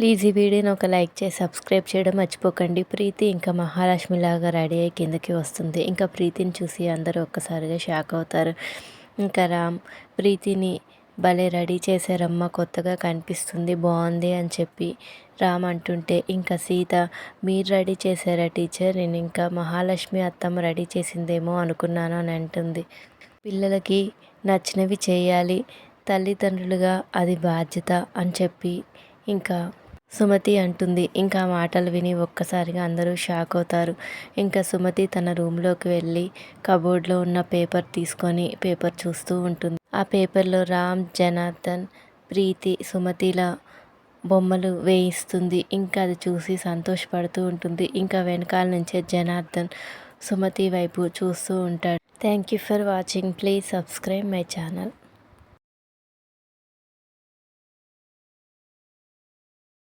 Please ఈ వీడియోని ఒక లైక్ చేసి సబ్స్క్రైబ్ చేయడం మర్చిపోకండి. ప్రీతి ఇంకా మహాలక్ష్మిలాగా రెడీ అయ్యి కిందకి వస్తుంది. ఇంకా ప్రీతిని చూసి అందరూ ఒక్కసారిగా షాక్ అవుతారు. ఇంకా రామ్ ప్రీతిని భలే రెడీ చేశారమ్మ కొత్తగా కనిపిస్తుంది బాగుంది అని చెప్పి రామ్ అంటుంటే ఇంకా సీత మీరు రెడీ చేశారా టీచర్? నేను ఇంకా మహాలక్ష్మి అత్తమ్మ రెడీ చేసిందేమో అనుకున్నాను అని అంటుంది. పిల్లలకి నచ్చినవి చేయాలి తల్లిదండ్రులుగా అది బాధ్యత అని చెప్పి ఇంకా సుమతి అంటుంది. ఇంకా మాటలు విని ఒక్కసారిగా అందరూ షాక్ అవుతారు. ఇంకా సుమతి తన రూమ్లోకి వెళ్ళి కబోర్డ్లో ఉన్న పేపర్ తీసుకొని పేపర్ చూస్తూ ఉంటుంది. ఆ పేపర్లో రామ్ జనార్దన్ ప్రీతి సుమతిల బొమ్మలు వేయిస్తుంది. ఇంకా అది చూసి సంతోషపడుతూ ఉంటుంది. ఇంకా వెనకాల నుంచే జనార్దన్ సుమతి వైపు చూస్తూ ఉంటాడు. Thank you for watching. Please subscribe my channel.